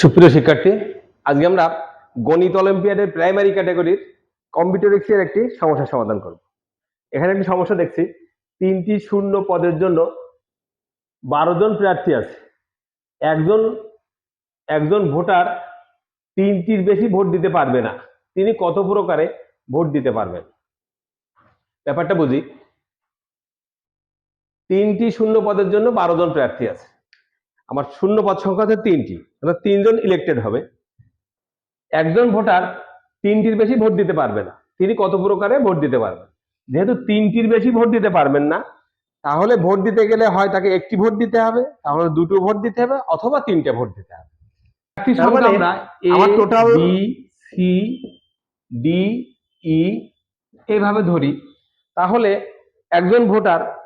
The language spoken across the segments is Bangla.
সুপ্রিয় শিক্ষার্থী, আজকে আমরা গণিত অলিম্পিয়াডের প্রাইমারি ক্যাটাগরির কম্পিউটারিক্সের একটি সমস্যার সমাধান করব। এখানে একটি সমস্যা দেখছি, তিনটি শূন্য পদের জন্য বারো জন প্রার্থী আছে। একজন একজন ভোটার তিনটির বেশি ভোট দিতে পারবে না। তিনি কত প্রকারে ভোট দিতে পারবেন? ব্যাপারটা বুঝি? তিনটি শূন্য পদের জন্য বারো জন প্রার্থী আছে। আমার শূন্য পদ সংখ্যা হচ্ছে তিনটি। অর্থাৎ তিনজন ইলেক্টেড হবে। একজন ভোটার তিনটির বেশি ভোট দিতে পারবে না। তিনি কত প্রকারে ভোট দিতে পারবেন? যেহেতু তিনটির বেশি ভোট দিতে পারবেন না তাহলে ভোট দিতে গেলে হয় তাকে একটি ভোট দিতে হবে তাহলে দুটো ভোট দিতে হবে অথবা তিনটে ভোট দিতে হবে। আমরা total- B, C, E এইভাবে ধরি। তাহলে একজন ভোটার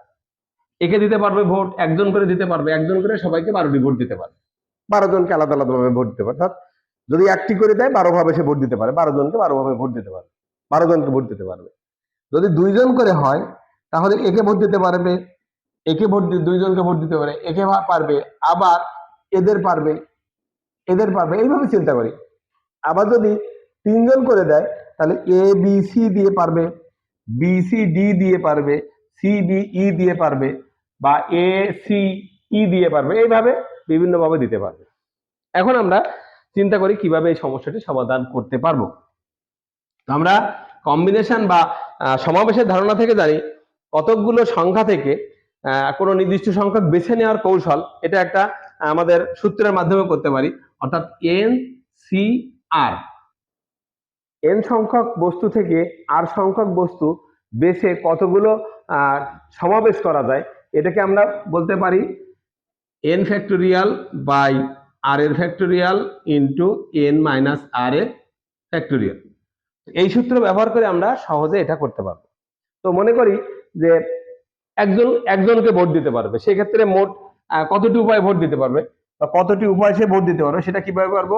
একে দিতে পারবে ভোট, একজন করে দিতে পারবে, একজন করে সবাইকে বারোটি ভোট দিতে পারবে বারো জনকে আলাদা আলাদা ভাবে ভোট দিতে পারে। অর্থাৎ যদি একটি করে দেয় বারো ভাবে সে ভোট দিতে পারে। বারো জনকে বারো ভাবে ভোট দিতে পারবে। বারো জনকে ভোট দিতে পারবে। যদি দুইজন করে হয়, তাহলে একে ভোট দিতে পারবে, একে ভোট দি- দুইজনকে ভোট দিতে পারে, একে পারবে। আবার এদের পারবে এদের পারবে, এইভাবে চিন্তা করি। আবার যদি তিনজন করে দেয়, তাহলে এ, বি, সি দিয়ে পারবে, বি, সি, ডি দিয়ে পারবে, সি, বি, ই দিয়ে পারবে। বা এ সি ই দিয়ে পারবে। এইভাবে বিভিন্নভাবে দিতে পারবে। এখন আমরা চিন্তা করি কীভাবে এই সমস্যাটি সমাধান করতে পারব। আমরা কম্বিনেশন বা সমাবেশের ধারণা থেকে জানি কতকগুলো সংখ্যা থেকে কোনো নির্দিষ্ট সংখ্যক বেছে নেওয়ার কৌশল, এটা একটা আমাদের সূত্রের মাধ্যমে করতে পারি। অর্থাৎ এন সি আর এন সংখ্যক বস্তু থেকে আর সংখ্যক বস্তু বেছে কতগুলো সমাবেশ করা যায় এটাকে আমরা বলতে পারি এন ফ্যাক্টোরিয়াল বাই আর এর factorial into n minus r এর ফ্যাক্টোরিয়াল এই সূত্র ব্যবহার করে আমরা সহজে এটা করতে পারব। তো মনে করি যে একজন, একজনকে ভোট দিতে পারবে, সেক্ষেত্রে মোট কতটি উপায় ভোট দিতে পারবে? বা কতটি উপায় সে ভোট দিতে পারবে, সেটা কীভাবে পারব?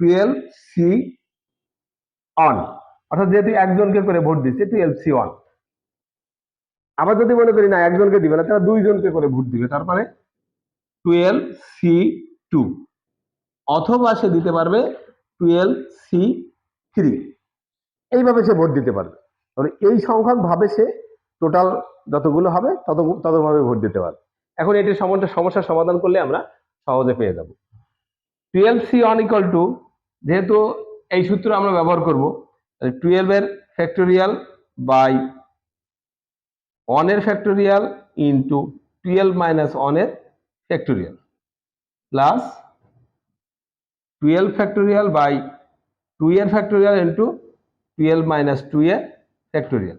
টুয়েলভ সি অন অর্থাৎ যেহেতু একজনকে করে ভোট দিচ্ছে টুয়েলভ সি অন আবার যদি মনে করি না, একজনকে দিবে না, তারা দুইজনকে করে ভোট দিবে তার মানে টুয়েলভ সি টু অথবা সে দিতে পারবে টুয়েলভ সি থ্রি এইভাবে সে ভোট দিতে পারবে। তাহলে এই সংখ্যক ভাবে সে টোটাল যতগুলো হবে, তত, ততভাবে ভোট দিতে পারবে। এখন এটির সমস্যা, সমস্যার সমাধান করলে আমরা সহজে পেয়ে যাব। Twelve C one equal to যেহেতু এই সূত্র আমরা ব্যবহার করব টুয়েলভের ফ্যাক্টোরিয়াল বাই ওয়ানের ফ্যাক্টোরিয়াল ইন্টু টুয়েলভ মাইনাস ওয়ানের factorial plus twelve factorial by two এর factorial into twelve minus two এর ফ্যাক্টোরিয়াল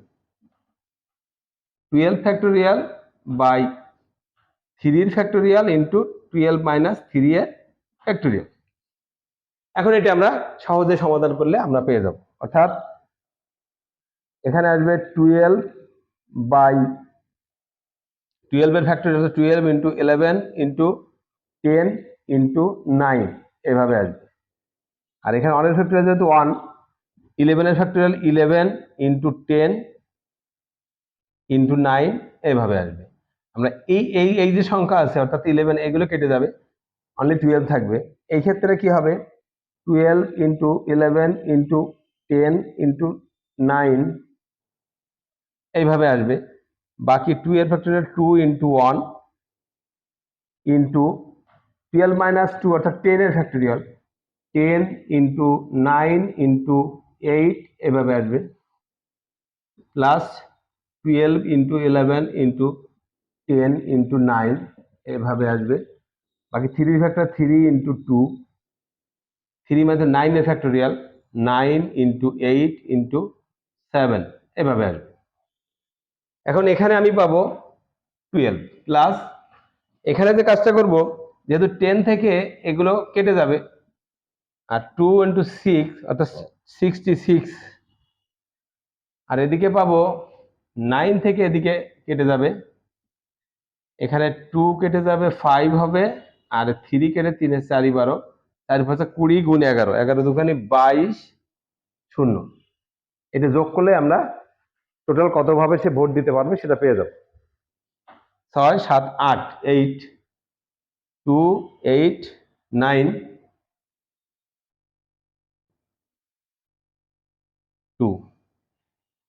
টুয়েলভ ফ্যাক্টোরিয়াল বাই থ্রির factorial into twelve minus three এর ফ্যাক্টোরিয়াল এখন এটি আমরা সহজে সমাধান করলে আমরা পেয়ে যাব। অর্থাৎ এখানে আসবে টুয়েলভ বাই টুয়েলভের factorial twelve into eleven into ten into nine এভাবে আসবে। আর এখানে অনের ফ্যাক্টরিয়াল যেহেতু ওয়ান ইলেভেনের factorial eleven into ten into nine এইভাবে আসবে। আমরা এই এই এই যে সংখ্যা আছে, অর্থাৎ ইলেভেন এগুলো কেটে যাবে অনলি টুয়েলভ থাকবে। এই ক্ষেত্রে কি হবে? Twelve into eleven into ten into nine এইভাবে আসবে। বাকি টু এর factorial two into one into twelve minus two অর্থাৎ টেন এর factorial ten into nine into eight এভাবে আসবে। Plus twelve into eleven into ten into nine এভাবে আসবে। বাকি three factor three into two three মানে নাইনের factorial nine into eight into seven এভাবে আসবে। এখন এখানে আমি পাবো টুয়েলভ প্লাস এখানে যে কাজটা করব, যেহেতু টেন থেকে এগুলো কেটে যাবে, আর টু ইন্টু সিক্স অর্থাৎ সিক্সটি সিক্স আর এদিকে পাবো নাইন থেকে এদিকে কেটে যাবে, এখানে টু কেটে যাবে ফাইভ হবে, আর থ্রি কেটে তিনে চারি বারো, চারি পাঁচে কুড়ি গুণ এগারো এগারো দুখানি বাইশ শূন্য, এটা যোগ করলে আমরা টোটাল কতভাবে সে ভোট দিতে পারবে সেটা পেয়ে যাবে? ছয়, সাত, আট eight two eight nine two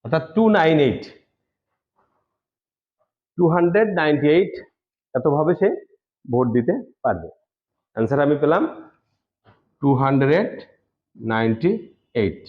অর্থাৎ two nine eight two hundred ninety eight এতভাবে সে ভোট দিতে পারবে। অ্যান্সার আমি পেলাম। Two hundred ninety eight